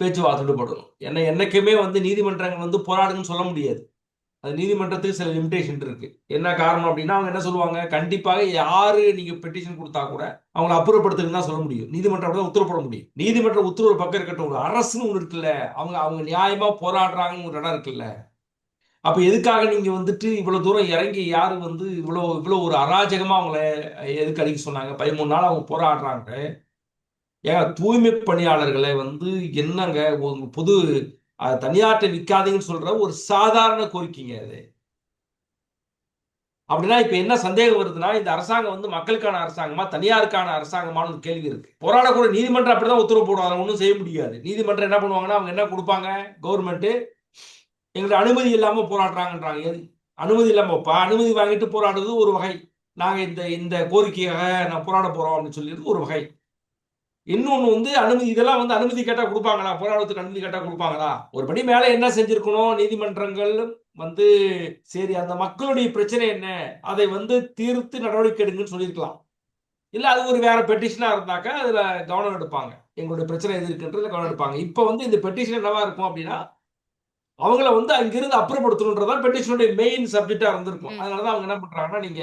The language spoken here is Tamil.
பேச்சுவார்த்தை ஈடுபடணும் ஏன்னா என்றைக்குமே வந்து நீதிமன்றங்கள் வந்து போராடுங்கன்னு சொல்ல முடியாது. அது நீதிமன்றத்துக்கு சில லிமிடேஷன் இருக்கு. என்ன காரணம் அப்படின்னா அவங்க என்ன சொல்லுவாங்க? கண்டிப்பாக யாரு நீங்க பெட்டிஷன் கொடுத்தா கூட அவங்களை அப்புறப்படுத்துன்னு தான் சொல்ல முடியும். நீதிமன்றம் தான் உத்தரவு போட முடியும். நீதிமன்ற உத்தரவு ஒரு பக்கம் இருக்கட்டும். ஒரு அரசுன்னு ஒன்று இருக்குல்ல. அவங்க அவங்க நியாயமா போராடுறாங்கன்னு ஒரு இடம் இருக்குல்ல. அப்ப எதுக்காக நீங்க வந்துட்டு இவ்வளவு தூரம் இறங்கி யாரு வந்து இவ்வளவு இவ்வளவு ஒரு அராஜகமா அவங்கள எதுக்கு அடிக்க சொன்னாங்க? பதிமூணு நாள் அவங்க போராடுறாங்க. ஏன் தூய்மை பணியாளர்களை வந்து என்னங்க ஒரு பொது தனியார்ட்ட விற்காதீங்கன்னு சொல்ற ஒரு சாதாரண கோரிக்கைங்க அது. அப்படின்னா இப்ப என்ன சந்தேகம் வருதுன்னா இந்த அரசாங்கம் வந்து மக்களுக்கான அரசாங்கமா தனியாருக்கான அரசாங்கமான ஒரு கேள்வி இருக்கு. போராடக்கூடிய நீதிமன்றம் அப்படிதான் உத்தரவு போடுவாங்க ஒன்றும் செய்ய முடியாது. நீதிமன்றம் என்ன பண்ணுவாங்கன்னா அவங்க என்ன கொடுப்பாங்க? கவர்மெண்ட் எங்களுக்கு அனுமதி இல்லாம போராடுறாங்கன்றாங்க. எது அனுமதி இல்லாமப்பா அனுமதி வாங்கிட்டு போராடுறது ஒரு வகை. நாங்க இந்த இந்த கோரிக்கையாக நான் போராட போறோம் அப்படின்னு சொல்லிடுறது ஒரு வகை. இன்னொன்னு வந்து அனுமதி இதெல்லாம் வந்து அனுமதி கேட்டா கொடுப்பாங்களா? போராட்டத்துக்கு அனுமதி கேட்டா கொடுப்பாங்களா? ஒரு படி மேல என்ன செஞ்சிருக்கணும்? நீதிமன்றங்கள் வந்து சரி அந்த மக்களுடைய பிரச்சனை என்ன? அதை வந்து தீர்த்து நடவடிக்கை எடுங்கன்னு சொல்லியிருக்கலாம். இல்ல அது ஒரு வேற பெட்டிஷனா இருந்தாக்கா அதுல கவனம் எடுப்பாங்க. எங்களுடைய பிரச்சனை எது இருக்குன்றதுல கவனம் எடுப்பாங்க. இப்ப வந்து இந்த பெட்டிஷன் என்னவா இருக்கும் அப்படின்னா அவங்கள வந்து அங்கிருந்து அப்புறப்படுத்தணுன்றதான் பெட்டிஷனுடைய மெயின் சப்ஜெக்டா இருந்திருக்கும். ம். அதனாலதான் அவங்க என்ன பண்றாங்கன்னா நீங்க